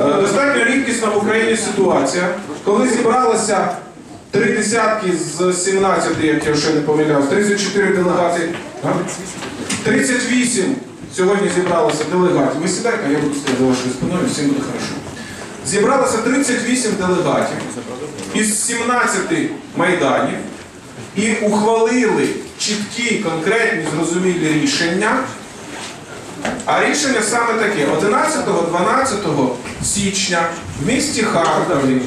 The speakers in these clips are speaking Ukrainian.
Е, Достатньо рідкісна в Україні ситуація, коли зібралося три десятки з 17, як я ще не помиляв, 34 делегації. 38 сьогодні зібралося делегатів. Ви сідайте, а я буду стояти за вашою спиною, всім буде хорошо. Зібралося 38 делегатів із 17 майданів і ухвалили чіткі, конкретні, зрозумілі рішення. А рішення саме таке: 11-12 січня в місті Харкові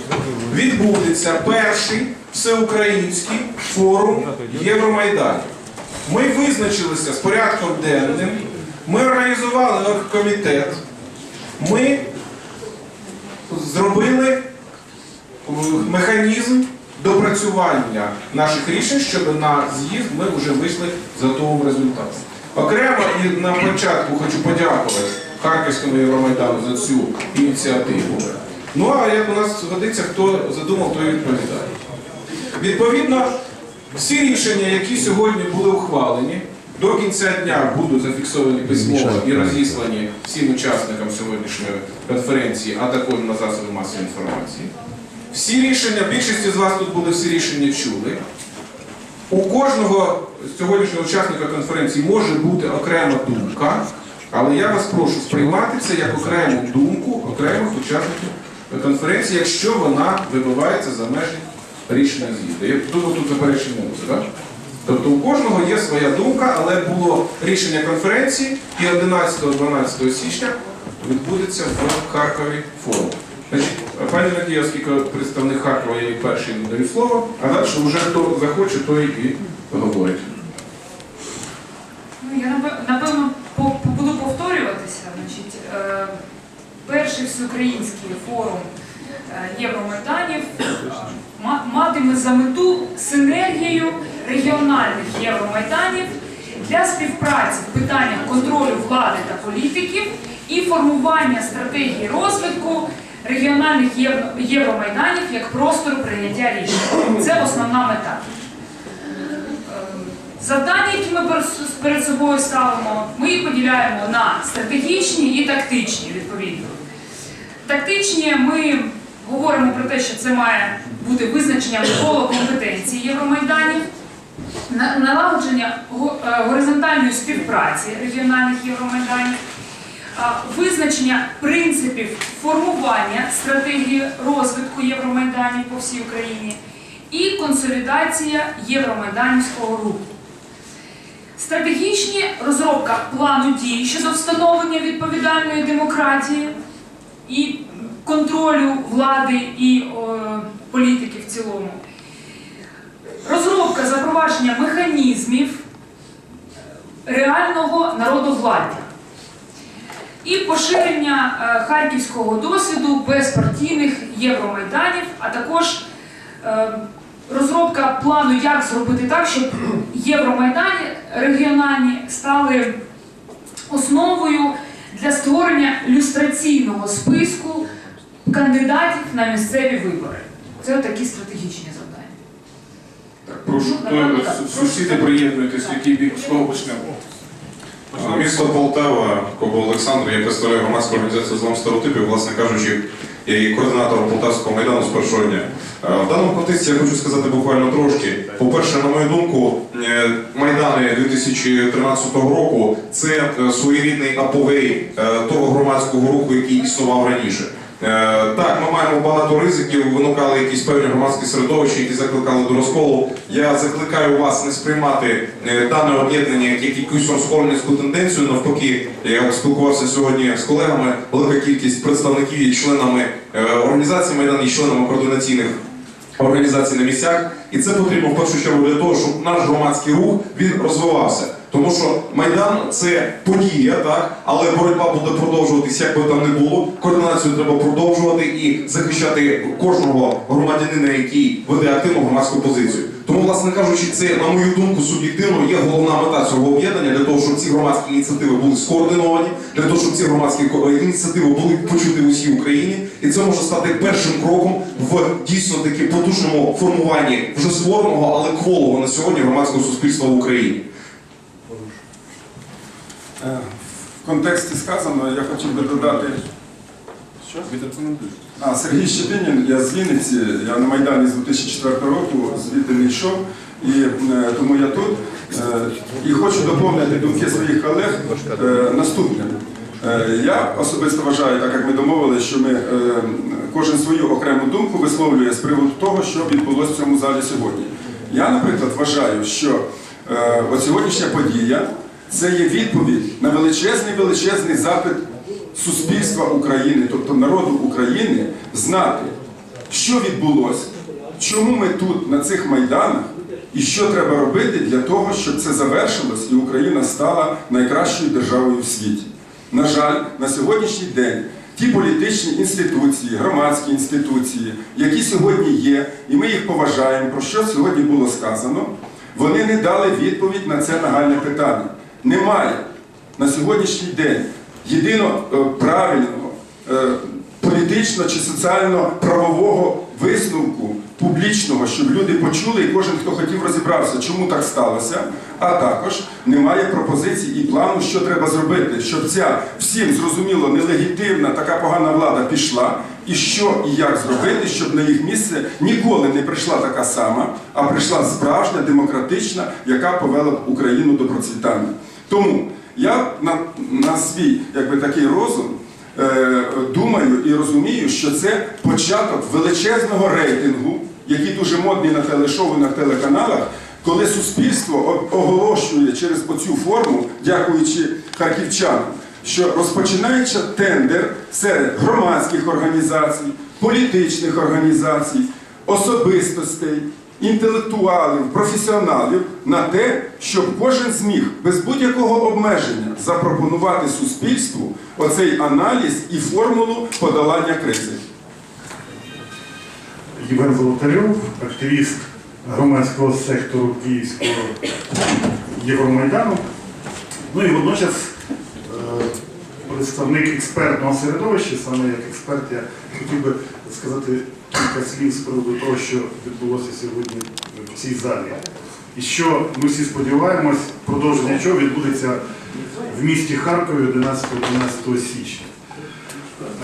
відбудеться перший всеукраїнський форум Євромайданів. Ми визначилися з порядком денним, ми організували оргкомітет, ми зробили е, механізм допрацювання наших рішень, щоб на з'їзд ми вже вийшли з готовим результатом. Окремо і на початку хочу подякувати Харківському Євромайдану за цю ініціативу. Ну а як у нас годиться, хто задумав, той відповідає. Відповідно, всі рішення, які сьогодні були ухвалені, до кінця дня будуть зафіксовані письмово і розіслані всім учасникам сьогоднішньої конференції, а також на засоби масової інформації. Всі рішення, більшість з вас тут були всі рішення чули. У кожного сьогоднішнього учасника конференції може бути окрема думка, але я вас прошу сприймати це як окрему думку окремих учасників конференції, якщо вона вибивається за межі рішення з'їзду. Я думаю, тут заперечень не так? Тобто у кожного є своя думка, але було рішення конференції і 11-12 січня відбудеться в Харкові форум. Пані оскільки представник Харкова я їй перший не даю слово, а далі вже хто захоче, той і говорить. Ну, я напевно буду повторюватися. Значить, е, перший всеукраїнський форум е, Євромайданів е, матиме за мету синергію регіональних євромайданів для співпраці в питаннях контролю влади та політиків і формування стратегії розвитку регіональних євромайданів як простору прийняття рішень. Це основна мета. Ем, Завдання, які ми перед собою ставимо, ми їх поділяємо на стратегічні і тактичні відповідно. Тактичні ми говоримо про те, що це має бути визначення коло компетенції Євромайданів, налагодження е, горизонтальної співпраці регіональних Євромайданів, визначення принципів формування стратегії розвитку Євромайданів по всій Україні і консолідація Євромайданівського руху. Стратегічні розробка плану дій щодо встановлення відповідальної демократії і контролю влади і о, політики в цілому. Розробка запровадження механізмів реального народовладдя. І поширення е, харківського досвіду безпартійних євромайданів, а також е, розробка плану, як зробити так, щоб євромайдані регіональні стали основою для створення люстраційного списку кандидатів на місцеві вибори. Це такі стратегічні завдання. Так, прошу, Ну, напевно, е, сусіди приєднуйтесь, який бік з кого почнемо. Місто Полтава, Кобо Олександр, я представляю громадську організацію злом стереотипів, власне кажучи, я є координатором Полтавського майдану з першого дня. Е, В даному контексті я хочу сказати буквально трошки. По-перше, на мою думку, е, майдани 2013 року це е, своєрідний апогей е, того громадського руху, який існував раніше. Е, Так, ми маємо багато ризиків, виникали якісь певні громадські середовища, які закликали до розколу. Я закликаю вас не сприймати е, дане об'єднання як якусь розкольницьку тенденцію. Навпаки, я спілкувався сьогодні з колегами. Велика кількість представників є членами е, організації Майдан, є членами координаційних організацій на місцях, і це потрібно в першу чергу для того, щоб наш громадський рух він розвивався. Тому що майдан це подія, так але боротьба буде продовжуватися, як би там не було. Координацію треба продовжувати і захищати кожного громадянина, який веде активну громадську позицію. Тому, власне кажучи, це на мою думку суб'єктивно є головна мета цього об'єднання для того, щоб ці громадські ініціативи були скоординовані, для того, щоб ці громадські ініціативи були почуті в усій Україні, і це може стати першим кроком в дійсно таки потужному формуванні вже створеного, але кволого на сьогодні громадського суспільства в Україні. Е, В контексті сказаного я хотів би додати А, Сергій Щепінін, я з Вінниці, я на Майдані з 2004 року, звідти не йшов, і е, тому я тут. Е, і хочу доповнити думки своїх колег наступним. Я особисто вважаю, так як ми домовилися, що ми кожен свою окрему думку висловлює з приводу того, що відбулося в цьому залі сьогодні. Я, наприклад, вважаю, що от сьогоднішня подія це є відповідь на величезний величезний запит суспільства України, тобто народу України, знати, що відбулося, чому ми тут, на цих майданах, і що треба робити для того, щоб це завершилось і Україна стала найкращою державою в світі. На жаль, на сьогоднішній день ті політичні інституції, громадські інституції, які сьогодні є, і ми їх поважаємо, про що сьогодні було сказано, вони не дали відповідь на це нагальне питання. Немає на сьогоднішній день єдино е, правильного е, політично чи соціально-правового висновку публічного, щоб люди почули і кожен, хто хотів, розібрався, чому так сталося. А також немає пропозицій і плану, що треба зробити, щоб ця всім зрозуміло нелегітимна така погана влада пішла, і що і як зробити, щоб на їх місце ніколи не прийшла така сама, а прийшла справжня демократична, яка повела б Україну до процвітання. Тому я на, на свій якби такий розум е, думаю і розумію, що це початок величезного рейтингу, який дуже модний на телешоу на телеканалах, коли суспільство оголошує через оцю форму, дякуючи харківчанам, що розпочинається тендер серед громадських організацій, політичних організацій, особистостей, інтелектуалів, професіоналів на те, щоб кожен зміг без будь-якого обмеження запропонувати суспільству оцей аналіз і формулу подолання кризи. Євген Золотарьов, активіст громадського сектору Київського Євромайдану. Ну і водночас е, представник експертного середовища, саме як експерт, я хотів би сказати кілька слів з приводу того, що відбулося сьогодні в цій залі. І що ми всі сподіваємось, продовження чого відбудеться в місті Харкові 11-12 січня.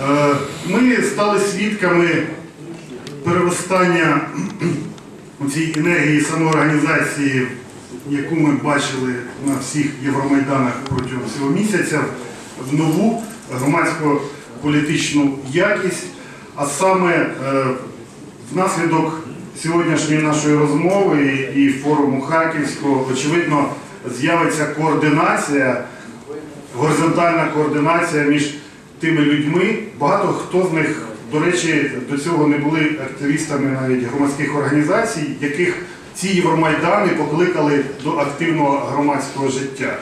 Е, Ми стали свідками переростання цій енергії самоорганізації, яку ми бачили на всіх Євромайданах протягом цього місяця, в нову громадсько-політичну якість, а саме е, внаслідок сьогоднішньої нашої розмови і і форуму Харківського, очевидно, з'явиться координація горизонтальна координація між тими людьми. Багато хто з них, до речі, до цього не були активістами навіть громадських організацій, яких ці Євромайдани покликали до активного громадського життя.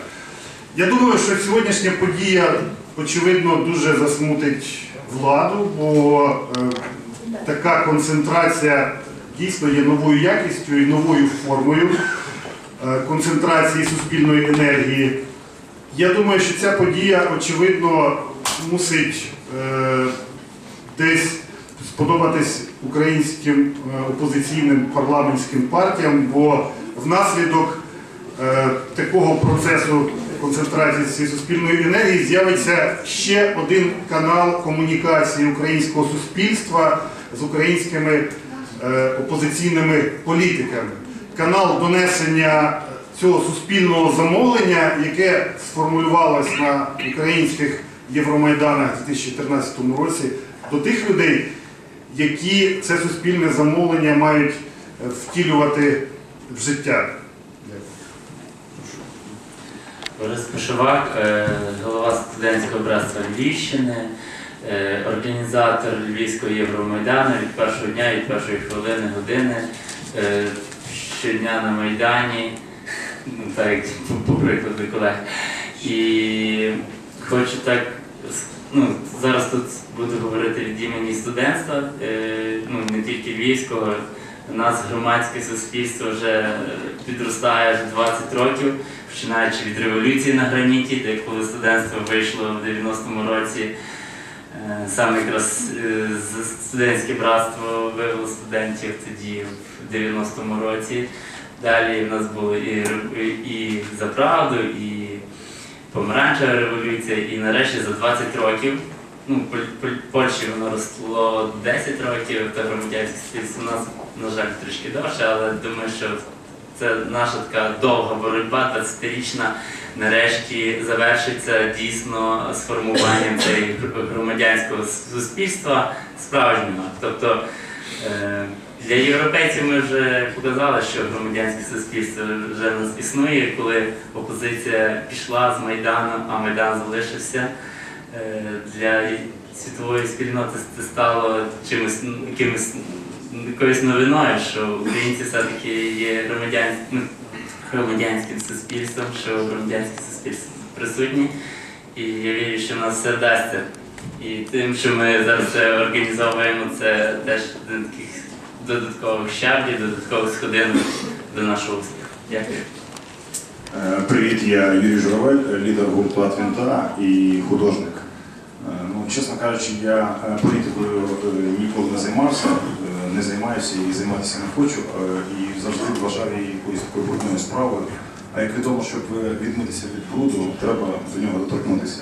Я думаю, що сьогоднішня подія, очевидно, дуже засмутить владу, бо е, така концентрація дійсно є новою якістю і новою формою е, концентрації суспільної енергії. Я думаю, що ця подія, очевидно, мусить е, десь сподобатись українським опозиційним парламентським партіям, бо внаслідок такого процесу концентрації цієї суспільної енергії з'явиться ще один канал комунікації українського суспільства з українськими е, опозиційними політиками. Канал донесення цього суспільного замовлення, яке сформулювалось на українських Євромайданах у 2014 році, до тих людей, які це суспільне замовлення мають е, втілювати в життя. Борис Пошивак, е, голова студентського братства Львівщини, е, організатор Львівського Євромайдану від першого дня, від першої хвилини, години, е, щодня на Майдані, ну, так як по- прикладу колег. І хочу так, ну, зараз тут буду говорити від імені студентства, ну, не тільки Львівського. У нас громадське суспільство вже е, підростає вже 20 років, починаючи від революції на граніті, де коли студентство вийшло в 90-му році, е, саме якраз е, студентське братство вивело студентів тоді в 90-му році. Далі в нас було і, і за правду, і помаранчева революція, і нарешті за 20 років ну, Польщі воно росло 10 років, та громадянське суспільство у нас, на жаль, трішки довше, але думаю, що це наша така довга боротьба, 20-річна, нарешті завершиться дійсно з формуванням громадянського суспільства справжнього. Тобто е, для європейців ми вже показали, що громадянське суспільство вже нас існує, коли опозиція пішла з Майдану, а Майдан залишився. Е, Для світової спільноти це стало чимось м, якимось якоюсь новиною, що українці все-таки є громадян, ну, громадянським суспільством, що громадянське суспільство присутні. І я вірю, що в нас все вдасться. І тим, що ми зараз це організовуємо, це теж один таких додаткових щаблів, додаткових сходинок до нашого успіху. Дякую. Е, Привіт, я Юрій Журавель, лідер гурту «Атвінта» і художник. Е, Ну, чесно кажучи, я е, політикою ніколи не займався, не займаюся і займатися не хочу, і завжди вважав її якоюсь такою брудною справою. А як відомо, щоб відмитися від бруду, треба до нього доторкнутися.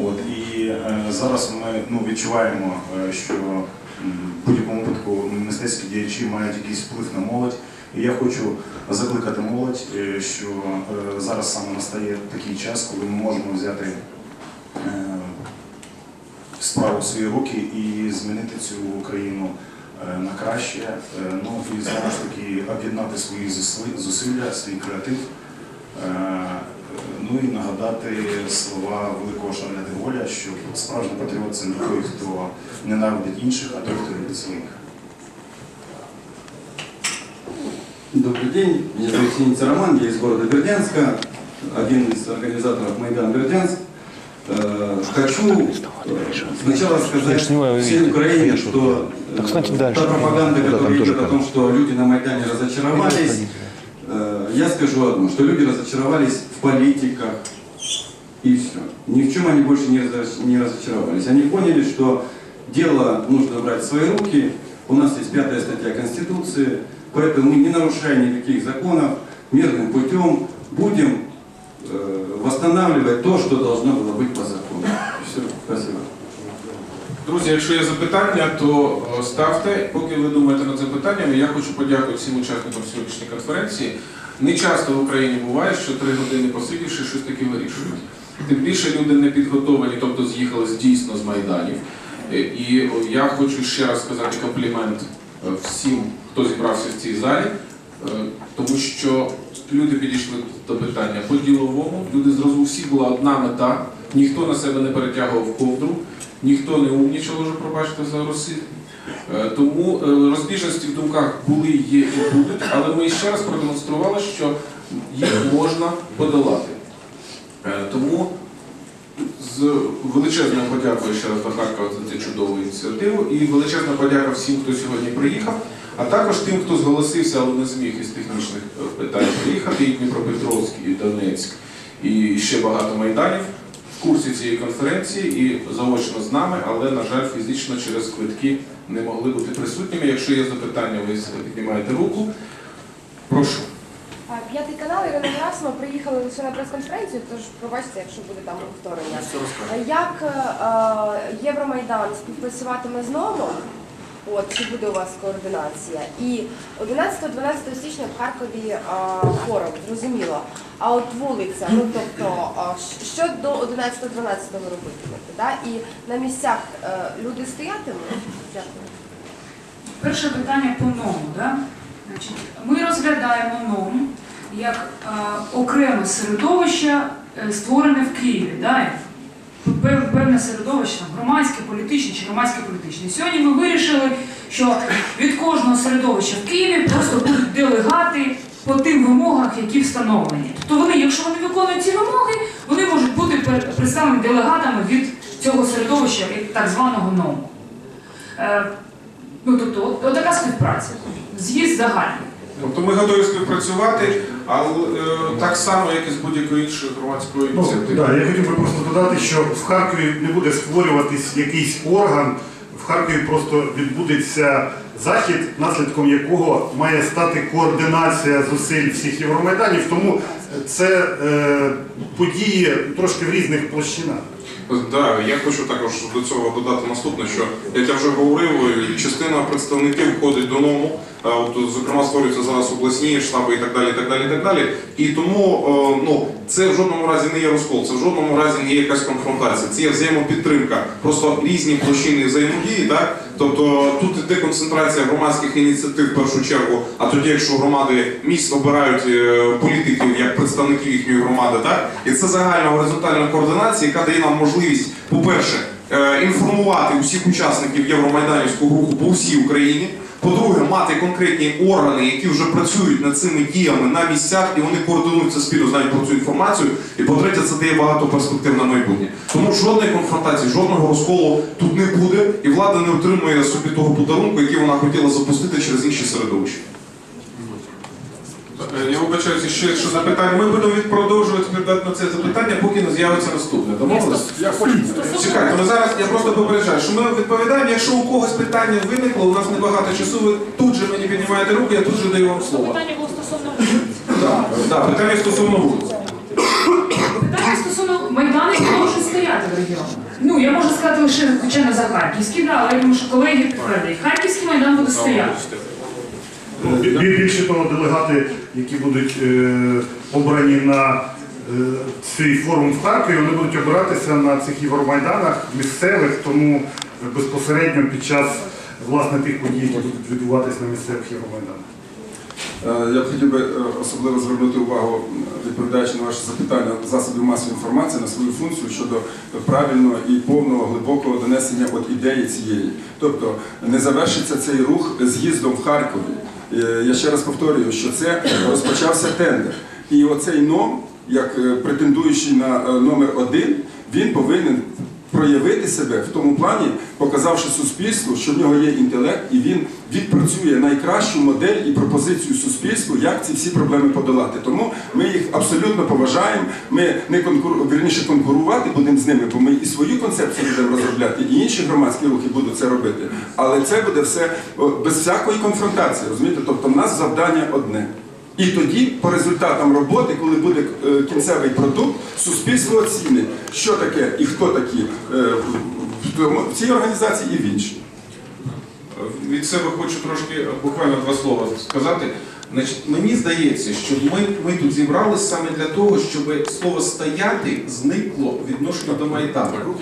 От, і е, зараз ми ну, відчуваємо, е, що в будь-якому випадку мистецькі діячі мають якийсь вплив на молодь. І я хочу закликати молодь, е, що зараз саме настає такий час, коли ми можемо взяти справу в свої руки і змінити цю Україну на краще. Е, Ну і знову ж таки об'єднати свої зусли- зусилля, свій креатив. Е, Ну і нагадати слова великого Шарля де Голля, що справжній патріот це не той, хто ненавидить інших, а той, хто любить своїх. Добрый день, меня зовут Синица Роман, я из города Бердянска, один из организаторов Майдан Бердянск. Э, Хочу э, сначала сказать всей Украине, что э, Так, кстати, дальше. та пропаганда, Да, которая идет о том, что люди на Майдане разочаровались, э, я скажу одно, что люди разочаровались в политиках и все. Ни в чем они больше не разочаровались. Они поняли, что дело нужно брать в свои руки, у нас есть пятая статья Конституции, поэтому мы, не нарушая никаких законов, мирным путем будем э, восстанавливать то, что должно было быть по закону. Спасибо. Друзі, якщо є запитання, то е, ставте. Поки ви думаєте над запитаннями, я хочу подякувати всім учасникам сьогоднішньої конференції. Не часто в Україні буває, що три години посидівши, щось таке вирішують. Тим більше люди не підготовлені, тобто з'їхали дійсно з майданів. Е, І я хочу ще раз сказати комплімент е, всім, хто зібрався в цій залі, тому що люди підійшли до питання по-діловому. Люди зразу у всіх була одна мета, ніхто на себе не перетягував ковдру. Ніхто не умнічав уже, пробачте за Росію. Е, Тому е, розбіжності в думках були, є і будуть, але ми ще раз продемонстрували, що їх можна подолати. Е, Тому з величезною подякою ще раз до Харкова за цю чудову ініціативу і величезна подяка всім, хто сьогодні приїхав, а також тим, хто зголосився, але не зміг із технічних питань приїхати, і Дніпропетровськ, і Донецьк, і ще багато майданів курсі цієї конференції і заочно з нами, але, на жаль, фізично через квитки не могли бути присутніми. Якщо є запитання, ви піднімаєте руку. Прошу. П'ятий канал Ірина Герасимова приїхали лише на прес-конференцію, тож пробачте, якщо буде там повторення. Як е, е, Євромайдан співпрацюватиме з НОМом? От, чи буде у вас координація? І 11-12 січня в Харкові е, форум, зрозуміло. А от вулиця, ну тобто, щ- що до 11-12 робитимете? Да? І на місцях е, люди стоятимуть? Дякую. Перше питання по НОМу. Да? Значить, ми розглядаємо НОМ як е, окреме середовище, е, створене в Києві. Да? Певне середовище, там, громадське, політичне чи громадське політичне. Сьогодні ми вирішили, що від кожного середовища в Києві просто будуть делегати по тим вимогах, які встановлені. Тобто вони, якщо вони виконують ці вимоги, вони можуть бути представлені делегатами від цього середовища, від так званого НОМу. Е, Ну, тобто, от, от така співпраця. З'їзд загальний. Тобто ми готові співпрацювати, але е, так само, як і з будь-якою іншою громадською Ну, ініціативою. да, я хотів би просто додати, що в Харкові не буде створюватись якийсь орган, в Харкові просто відбудеться захід, наслідком якого має стати координація зусиль всіх євромайданів. Тому це е, події трошки в різних площинах. Так, я хочу також до цього додати наступне, що як я вже говорив, частина представників входить до НОМУ, от, зокрема створюються зараз обласні штаби і так далі. І так далі, і так далі. І тому е, ну, це в жодному разі не є розкол, це в жодному разі не є якась конфронтація, це є взаємопідтримка, просто різні площини взаємодії. Так? Тобто тут іде концентрація громадських ініціатив в першу чергу, а тоді, якщо громади міст обирають е, політиків як представників їхньої громади, так і це загальна горизонтальна координація, яка дає нам можливість, по-перше, е, інформувати усіх учасників Євромайданівського руху по всій Україні. По-друге, мати конкретні органи, які вже працюють над цими діями на місцях, і вони координуються спільно, знають про цю інформацію. І по-третє, це дає багато перспектив на майбутнє. Тому жодної конфронтації, жодного розколу тут не буде, і влада не отримує собі того подарунку, який вона хотіла запустити через інші середовища. Е, Я вибачаюся, ще якщо запитання. Ми будемо продовжувати відповідати на це запитання, поки не з'явиться наступне. Домовились? Я хочу. Чекайте, ми зараз я просто попереджаю, що ми відповідаємо. Якщо у когось питання виникло, у нас небагато часу. Ви тут же мені піднімаєте руку, я тут же даю вам слово. Питання було стосовно Так, так, питання стосовно вулиць. питання стосовно майданів можуть стояти в регіоні. Ну я можу сказати лише звичайно за Харківський, да, але я думаю, що колеги підтвердять. Харківський майдан буде стояти. Бі- Більше того, делегати, які будуть е, обрані на е, цей форум в Харкові, вони будуть обиратися на цих євромайданах місцевих, тому безпосередньо під час власне тих подій, які будуть відбуватися на місцевих євромайданах. Е, Я б хотів би е, особливо звернути увагу, відповідаючи на ваше запитання засобів масової інформації на свою функцію щодо правильного і повного глибокого донесення от ідеї цієї. Тобто не завершиться цей рух з'їздом в Харкові. Е, Я ще раз повторюю, що це розпочався тендер. І оцей ном, як е, претендуючий на е, номер один, він повинен проявити себе в тому плані, показавши суспільству, що в нього є інтелект, і він відпрацює найкращу модель і пропозицію суспільству, як ці всі проблеми подолати. Тому ми їх абсолютно поважаємо. Ми не конкуру... вірніше конкурувати будемо з ними, бо ми і свою концепцію будемо розробляти, і інші громадські рухи будуть це робити. Але це буде все без всякої конфронтації. Розумієте? Тобто, в нас завдання одне. І тоді, по результатам роботи, коли буде е, кінцевий продукт, суспільство оцінить, що таке і хто такі е, в цій організації і в іншій. Від себе хочу трошки е, буквально два слова сказати. Значить, мені здається, що ми, ми тут зібралися саме для того, щоб слово стояти зникло відношення до Майдану.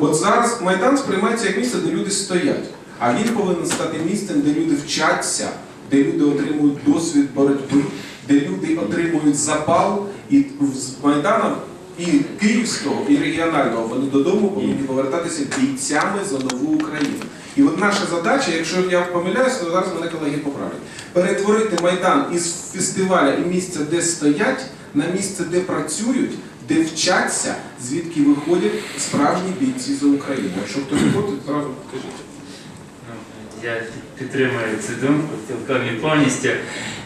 От зараз Майдан сприймається як місце, де люди стоять. А він повинен стати місцем, де люди вчаться, де люди отримують досвід боротьби, де люди отримують запал і з Майданом і київського, і регіонального вони додому повинні повертатися бійцями за нову Україну. І от наша задача, якщо я помиляюся, то зараз мене колеги поправлять, перетворити Майдан із фестиваля і місця, де стоять, на місце, де працюють, де вчаться, звідки виходять справжні бійці за Україну. Якщо хтось проти, зразу кажіть. Ну, Я підтримую цю думку цілком і повністю.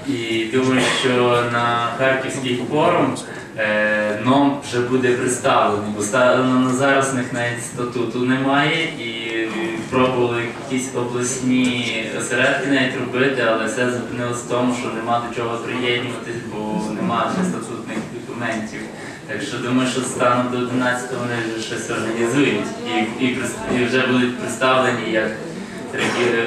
І думаю, що на Харківський форум е, ном вже буде представлений, бо станом на зараз них навіть статуту немає і пробували якісь обласні осередки навіть робити, але все зупинилось в тому, що нема до чого приєднуватись, бо немає ще статутних документів. Так що думаю, що станом до 11 вони вже щось організують і, і, і вже будуть представлені як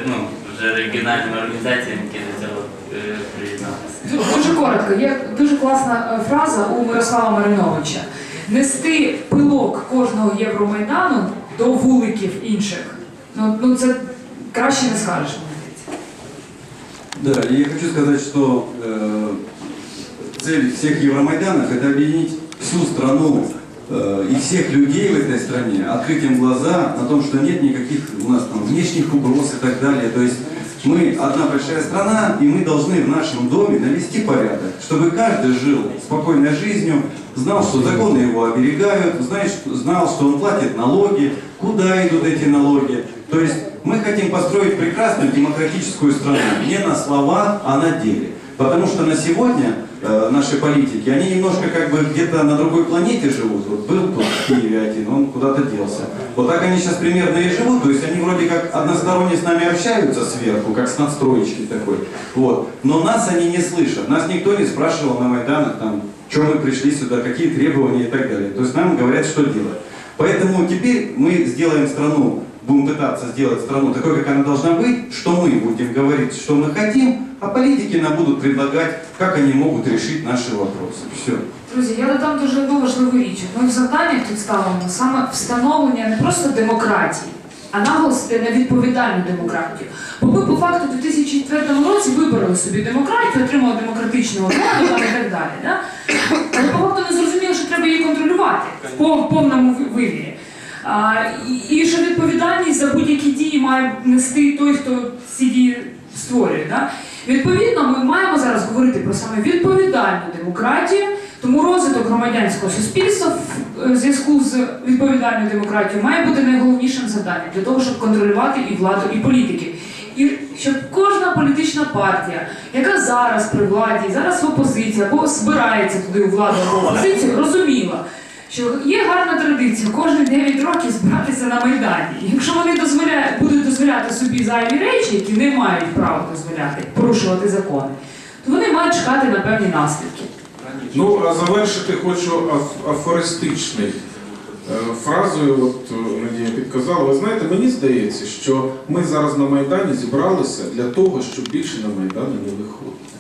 ну, вже регіональними організаціями, які до цього е, приєдналися. Ду- Дуже коротко. Є дуже класна е, фраза у Мирослава Мариновича. Нести пилок кожного Євромайдану до вуликів інших. Ну, ну це краще не скажеш. мені здається. Да, и я хочу сказать, что э, цель всех Евромайданов это объединить всю страну э, и всех людей в этой стране, открыть им глаза на том, что нет никаких у нас там внешних угроз и так далее. То есть мы одна большая страна, и мы должны в нашем доме навести порядок, чтобы каждый жил спокойной жизнью, знал, что законы его оберегают, знает, знал, что он платит налоги, куда идут эти налоги. То есть мы хотим построить прекрасную демократическую страну не на слова, а на деле. Потому что на сегодня э, наши политики, они немножко как бы где-то на другой планете живут. Вот был тут в Киеве один, он куда-то делся. Вот так они сейчас примерно и живут. То есть они вроде как односторонне с нами общаются сверху, как с надстроечки такой. Вот. Но нас они не слышат. Нас никто не спрашивал на Майданах, там, что мы пришли сюда, какие требования и так далее. То есть нам говорят, что делать. Поэтому теперь мы сделаем страну, будем пытаться сделать страну такой, как она должна быть, что мы будем говорить, что мы хотим, а политики нам будут предлагать, как они могут решить наши вопросы. Все. Друзі, я додам дуже одну важливу річ. Ми в завданнях тут ставимо саме встановлення не просто демократії, а наголосити на відповідальну демократію. Бо ми по факту у 2004 році вибрали собі демократію, отримали демократичну владу і так далі. Да? Але по факту не зрозуміло, що треба її контролювати в повному вимірі. А, і, і що відповідальність за будь-які дії має нести той, хто ці дії створює. Да? Відповідно, ми маємо зараз говорити про саме відповідальну демократію, тому розвиток громадянського суспільства в е, зв'язку з відповідальною демократією має бути найголовнішим завданням для того, щоб контролювати і владу, і політики. І щоб кожна політична партія, яка зараз при владі, зараз в опозиції або збирається туди у владу або в опозицію, розуміла, що є гарна традиція кожні 9 років збиратися на Майдані. Якщо вони дозволяють, будуть дозволяти собі зайві речі, які не мають права дозволяти, порушувати закони, то вони мають чекати на певні наслідки. Ну, а завершити хочу аф- афористичний е, фразою, от е, Надія підказала. Ви знаєте, мені здається, що ми зараз на Майдані зібралися для того, щоб більше на Майдан не виходити.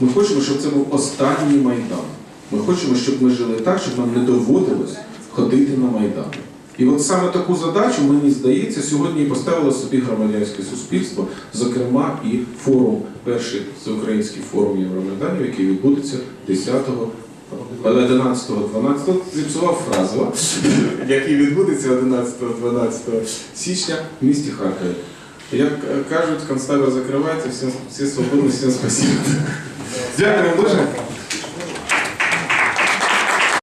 Ми хочемо, щоб це був останній Майдан. Ми хочемо, щоб ми жили так, щоб нам не доводилось ходити на Майдан. І от саме таку задачу, мені здається, сьогодні поставило собі громадянське суспільство, зокрема і форум, перший всеукраїнський форум Євромайданів, який відбудеться 10-го. 11-12, зіпсував фразу, який відбудеться 11-12 січня в місті Харкові. Як е, кажуть, концтабір закривається, всім, всі свободні, всім спасибо. Дякую дуже.